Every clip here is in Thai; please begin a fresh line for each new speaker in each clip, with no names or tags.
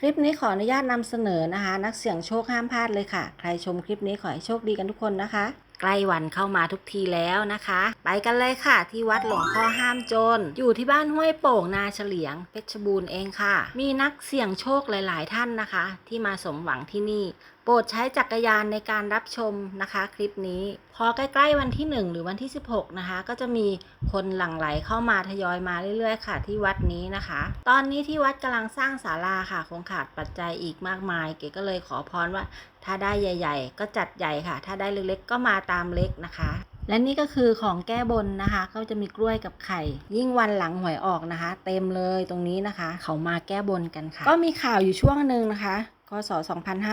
คลิปนี้ขออนุญาตนำเสนอนะคะ นักเสี่ยงโชคห้ามพลาดเลยค่ะ ใครชมคลิปนี้ขอให้โชคดีกันทุกคนนะคะ ใกล้วันเข้ามาทุกทีแล้วนะคะ ไปกันเลยค่ะ ที่วัดหลวงพ่อห้ามจน อยู่ที่บ้านห้วยโป่งนาเฉลียงเพชรบูรณ์เองค่ะ มีนักเสี่ยงโชคหลาย ๆ ท่านนะคะ ที่มาสมหวังที่นี่ ปรดใช้จักรยานในการรับชมนะคะคลิปนี้ พอใกล้ๆวันที่ 1 หรือวันที่ 16 นะคะ ก็จะมีคนหลั่งไหลเข้ามาทยอยมาเรื่อยๆ ค่ะ ที่วัดนี้นะคะ ตอนนี้ที่วัดกำลังสร้างศาลาค่ะ คงขาดปัจจัยอีกมากมาย เก๋ก็เลยขอพรว่า ถ้าได้ใหญ่ ๆ ก็จัดใหญ่ค่ะ ถ้าได้เล็กๆ ก็มาตามเล็กนะคะและนี่ก็คือของแก้บนนะคะก็จะมีกล้วยกับไข่ ยิ่งวันหลังหวยออกนะคะ เต็มเลยตรงนี้นะคะ เขามาแก้บนกันค่ะ ก็มีข่าวอยู่ช่วงหนึ่งนะคะ คศ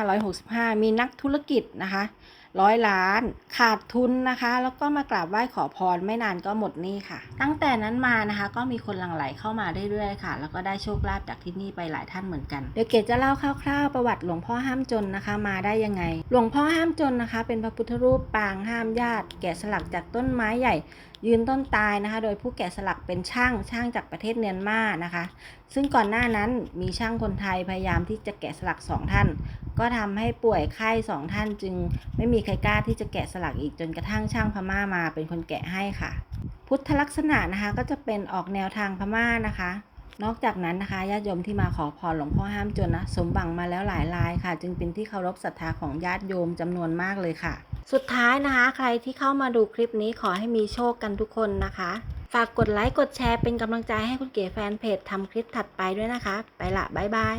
2565 มีนักธุรกิจนะคะร้อยล้านขาดทุนนะคะ แล้วก็มากราบไหว้ขอพรไม่นานก็หมดหนี้ค่ะ ตั้งแต่นั้นมานะคะ ก็มีคนหลั่งไหลเข้ามาเรื่อยๆค่ะ แล้วก็ได้โชคลาภจากที่นี่ไปหลายท่านเหมือนกันเดี๋ยวเกดจะเล่าคร่าวๆ ประวัติหลวงพ่อห้ามจนนะคะ มาได้ยังไง หลวงพ่อห้ามจนนะคะ เป็นพระพุทธรูปปางห้ามญาติ แกะสลักจากต้นไม้ใหญ่ ยืนต้นตายนะคะ โดยผู้แกะสลักเป็นช่างช่างจากประเทศเมียนมานะคะ ซึ่งก่อนหน้านั้นมีช่างคนไทยพยายามที่จะแกะสลักสองท่าน ก็ทำให้ป่วยไข้สองท่านจึงไม่มีใครกล้าที่จะแกะสลักอีกจนกระทั่งช่างพม่ามาเป็นคนแกะให้ค่ะ พุทธลักษณะนะคะก็จะเป็นออกแนวทางพม่านะคะ นอกจากนั้นนะคะญาติโยมที่มาขอพรหลวงพ่อห้ามจนนะสมบังมาแล้วหลายรายค่ะ จึงเป็นที่เคารพศรัทธาของญาติโยมจำนวนมากเลยค่ะ สุดท้ายนะคะ ใครที่เข้ามาดูคลิปนี้ขอให้มีโชคกันทุกคนนะคะฝากกดไลค์ กดแชร์เป็นกำลังใจให้คุณเก๋แฟนเพจทำคลิปถัดไปด้วยนะคะ ไปละ บ๊ายบาย